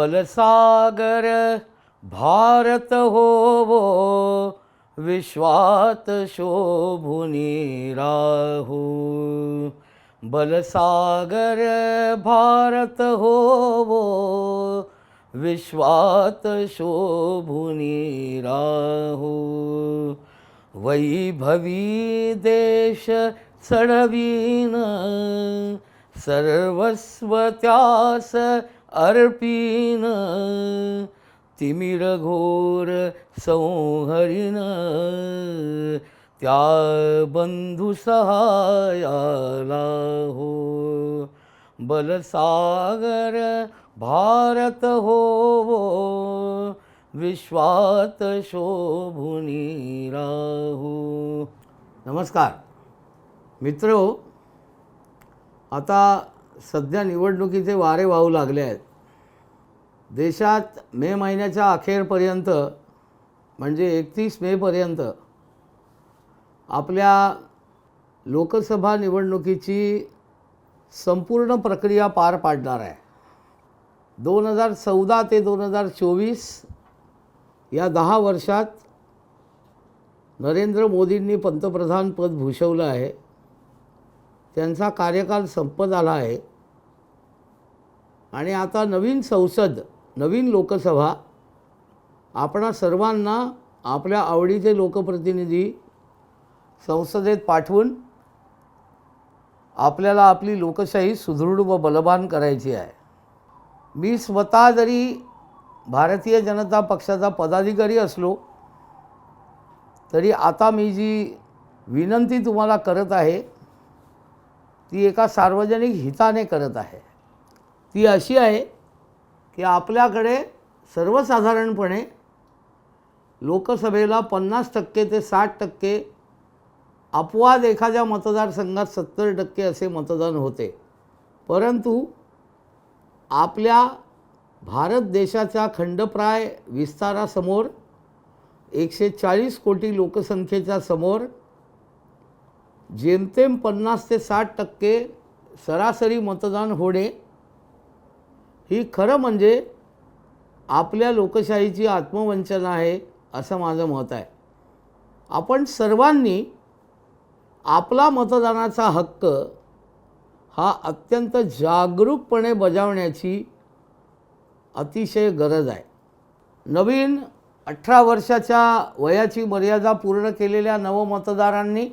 बलसागर भारत होवो विश्वात शोभुनी राहू. बलसागर भारत होवो विश्वात शोभुनी राहू. वैभवी देश चढवीन सर्वस्व त्यास अर्पिन तिमिर घोर संहरिन त्या बंधू सहायाला हो. बलसागर भारत होवो विश्वात शोभुनी राहू. नमस्कार. मित्र आता सध्या निवडणुकीचे वारे वाहू लागले आहेत. देशात मे महिन्याच्या अखेरपर्यंत म्हणजे एकतीस मेपर्यंत आपल्या लोकसभा निवडणुकीची संपूर्ण प्रक्रिया पार पाडणार आहे. दोन हजार चौदा ते दोन हजार चोवीस या दहा वर्षात नरेंद्र मोदींनी पंतप्रधानपद भूषवलं आहे. त्यांचा कार्यकाल संपत आला आहे. आणि आता नवीन संसद नवीन लोकसभा आपणा सर्वांना आपल्या आवडीचे लोकप्रतिनिधी संसदेत पाठवून आपल्याला आपली लोकशाही सुदृढ व बलवान करायची आहे. मी स्वतः जरी भारतीय जनता पक्षाचा पदाधिकारी असलो तरी आता मी जी विनंती तुम्हाला करत आहे ती एका सार्वजनिक हिताने करत आहे. ती अशी आहे की आपल्याकडे सर्वसाधारणपणे लोकसभेला पन्नास टक्के ते साठ टक्के अपवाद एखाद्या मतदारसंघात सत्तर टक्के असे मतदान होते. परंतु आपल्या भारत देशाच्या खंडप्राय विस्तारासमोर एकशे चाळीस कोटी लोकसंख्येच्या समोर जेमतेम पन्नास ते साठ टक्के सरासरी मतदान होणे ही खरं म्हणजे आपल्या लोकशाहीची आत्मवंचना आहे असं माझं मत आहे. आपण सर्वांनी आपला मतदानाचा हक्क हा अत्यंत जागरूकपणे बजावण्याची अतिशय गरज आहे. नवीन अठरा वर्षाच्या वयाची मर्यादा पूर्ण केलेल्या नवमतदारांनी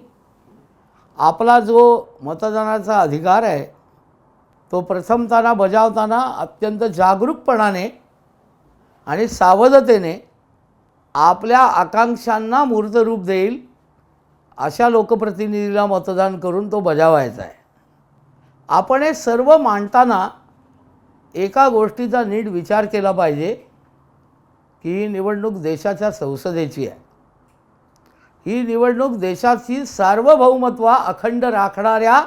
आपला जो मतदानाचा अधिकार आहे तो प्रथमताना बजावताना अत्यंत जागरूकपणाने आणि सावधतेने आपल्या आकांक्षांना मूर्तरूप देईल अशा लोकप्रतिनिधीला मतदान करून तो बजावायचा आहे. आपण हे सर्व मांडताना एका गोष्टीचा नीट विचार केला पाहिजे की ही निवडणूक देशाच्या संसदेची आहे. ही निवडणूक देशाची सार्वभौमत्व अखंड राखणाऱ्या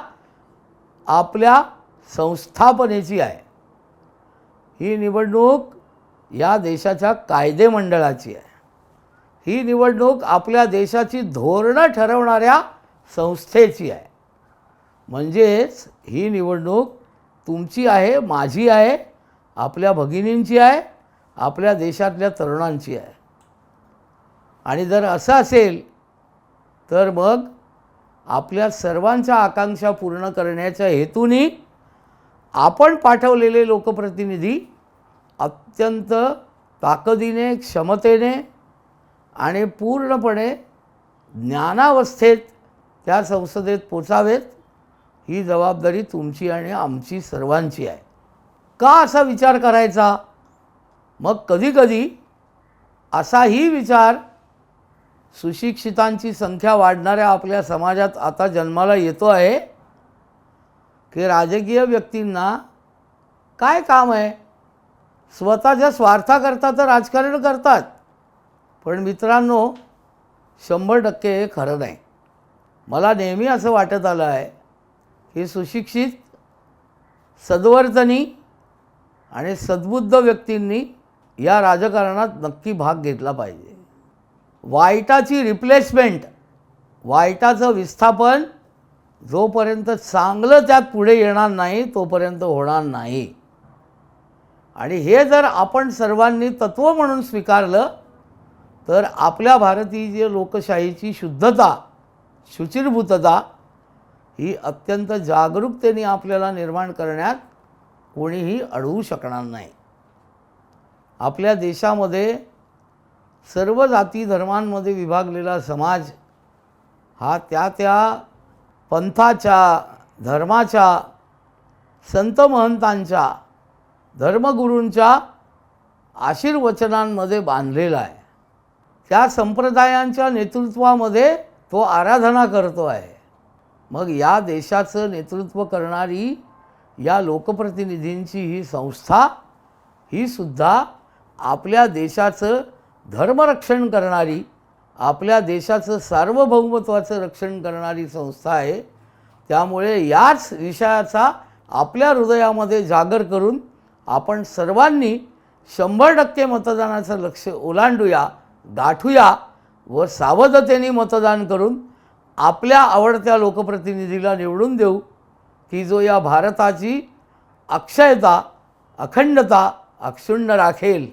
आपल्या संस्थापनेची आहे. ही निवडणूक या देशाच्या कायदेमंडळाची आहे. ही निवडणूक आपल्या देशाची धोरणं ठरवणाऱ्या संस्थेची आहे. म्हणजेच ही निवडणूक तुमची आहे माझी आहे आपल्या भगिनींची आहे आपल्या देशातल्या तरुणांची आहे. आणि जर असं असेल तर मग आपल्या सर्वांच्या आकांक्षा पूर्ण करण्याच्या हेतूने आपण पाठवलेले लोकप्रतिनिधी अत्यंत ताकदीने क्षमतेने आणि पूर्णपणे ज्ञानावस्थेत त्या संसदेत पोचावेत ही जबाबदारी तुमची आणि आमची सर्वांची आहे. का असा विचार करायचा? मग कधीकधी असाही विचार सुशिक्षितांची संख्या वाढणाऱ्या आपल्या समाजात आता जन्माला येतो आहे. की राजकीय व्यक्तींना काय काम आहे? स्वतःच्या स्वार्थाकरता तर राजकारण करतात. पण मित्रांनो शंभर टक्के हे खरं नाही. मला नेहमी असं वाटत आलं आहे की सुशिक्षित सद्वर्तनी आणि सद्बुद्ध व्यक्तींनी या राजकारणात नक्की भाग घेतला पाहिजे. वाईटाची रिप्लेसमेंट वाईटाचं विस्थापन जोपर्यंत चांगलं त्यात पुढे येणार नाही तोपर्यंत होणार नाही. आणि हे जर आपण सर्वांनी तत्त्व म्हणून स्वीकारलं तर आपल्या भारतीय लोकशाहीची शुद्धता शुचिरभूतता ही अत्यंत जागरूकतेने आपल्याला निर्माण करण्यात कोणीही अडवू शकणार नाही. आपल्या देशामध्ये सर्व जाती धर्मांमध्ये विभागलेला समाज हा त्या त्या पंथाच्या धर्माच्या संत महंतांच्या धर्मगुरूंच्या आशीर्वचनांमध्ये बांधलेला आहे. त्या संप्रदायांच्या नेतृत्वामध्ये तो आराधना करतो आहे. मग या देशाचं नेतृत्व करणारी या लोकप्रतिनिधींची ही संस्था ही सुद्धा आपल्या देशाचं धर्मरक्षण करणारी आपल्या देशाचं सार्वभौमत्वाचं रक्षण करणारी संस्था आहे. त्यामुळे याच विषयाचा आपल्या हृदयामध्ये जागर करून आपण सर्वांनी शंभर टक्के मतदानाचं लक्ष ओलांडूया गाठूया व सावधतेने मतदान करून आपल्या आवडत्या लोकप्रतिनिधीला निवडून देऊ. की जो या भारताची अक्षयता अखंडता अक्षुण्ण राखेल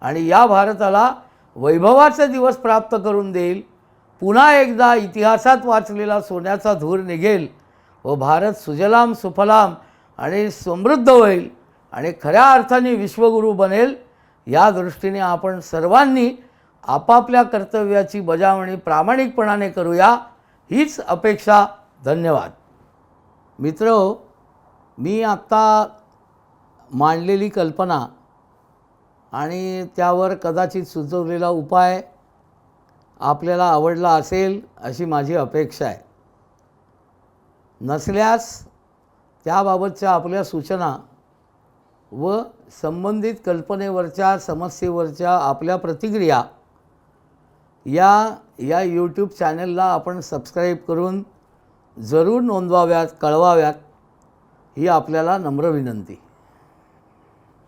आणि या भारताला वैभवाचे दिवस प्राप्त करून देईल. पुन्हा एकदा इतिहासात वाचलेला सोन्याचा धूर निघेल व भारत सुजलाम सुफलाम आणि समृद्ध होईल आणि खऱ्या अर्थाने विश्वगुरू बनेल. या दृष्टीने आपण सर्वांनी आपापल्या कर्तव्याची बजावणी प्रामाणिकपणाने करूया. हीच अपेक्षा. धन्यवाद. मित्र मी आत्ता मांडलेली कल्पना आणि त्यावर कदाचित सुचवलेला उपाय आपल्याला आवडला असेल अशी माझी अपेक्षा आहे. नसल्यास त्याबाबतच्या आपल्या सूचना व संबंधित कल्पनेवरच्या समस्येवरच्या आपल्या प्रतिक्रिया या या यूट्यूब चॅनलला आपण सबस्क्राईब करून जरूर नोंदवाव्यात कळवाव्यात ही आपल्याला नम्र विनंती.